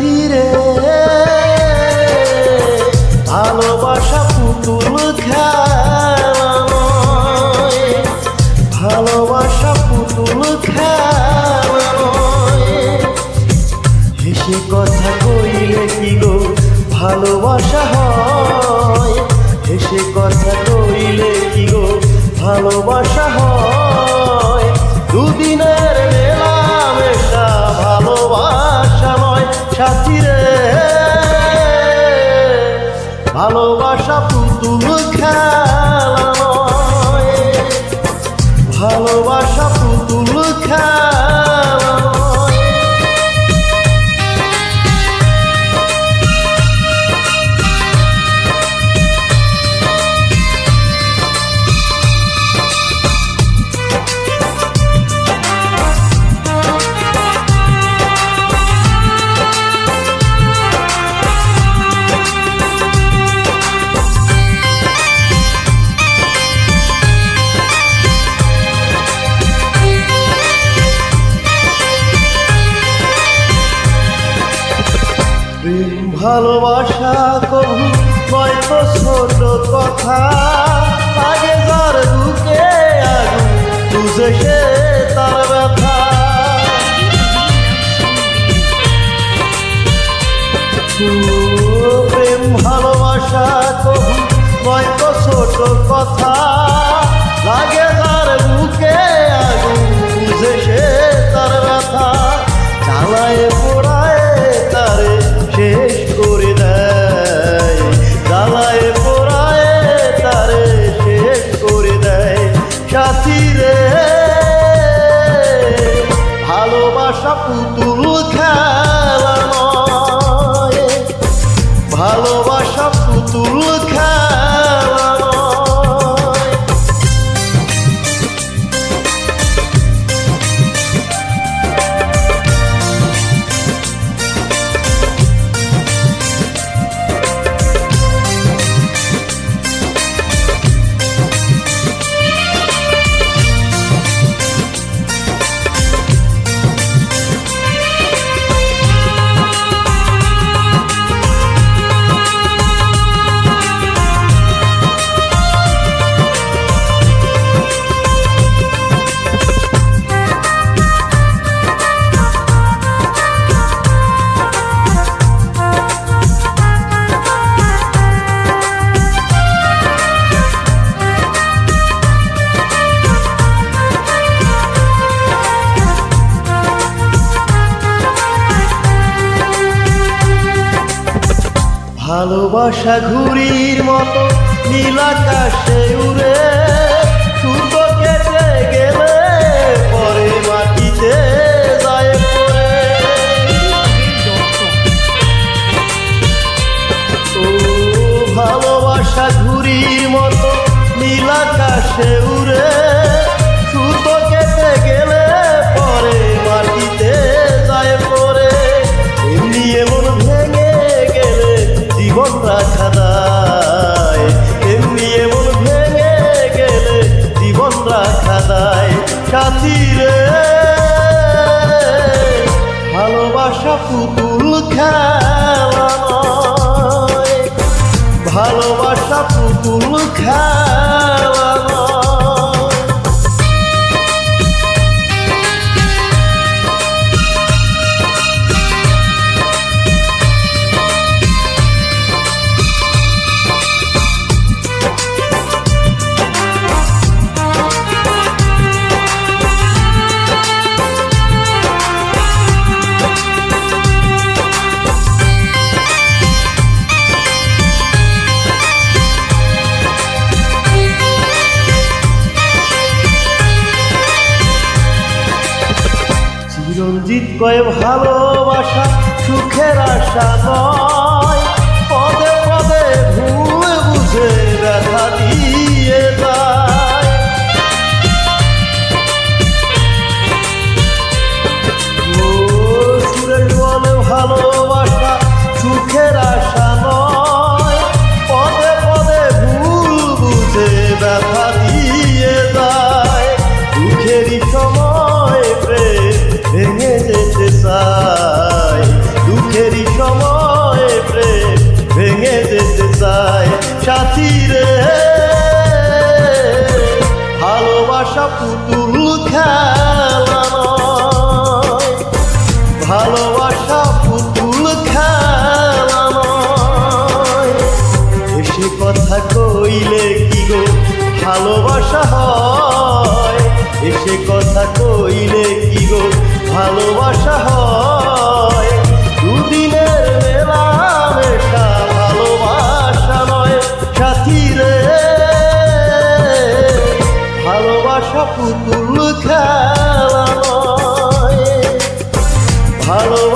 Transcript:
ধীরে। ভালোবাসা পুতুল খেলানোয় ভালোবাসা পুতুল খেলানোয় হেসে কথা কইলে কি গো ভালোবাসা হয়? হেসে কথা কইলে কি গো ভালোবাসা পুতুল খেলা ভালোবাসা কবু হয়তো ছোট কথা। আগে যার বুকে আগুন, বুঝে সে তার ব্যথা। প্রেম ভালোবাসা কবু হয়তো ছোট কথা। লাগে তার বুকে ভালোবাসা ভালোবাসা ঘুরির মতো নীলাকাশে উড়ে সাথী রে। ভালোবাসা পুতুল খেলা ভালোবাসা পুতুল খেলা কয়ে ভালোবাসা সুখের আশা নয়। ভালোবাসা পুতুল ভালোবাসা পুতুল এসে কথা কইলে কি গো ভালোবাসা হয়? এসে কথা কইলে কি গো ভালোবাসা হয়? পুতুল খেলা ভালো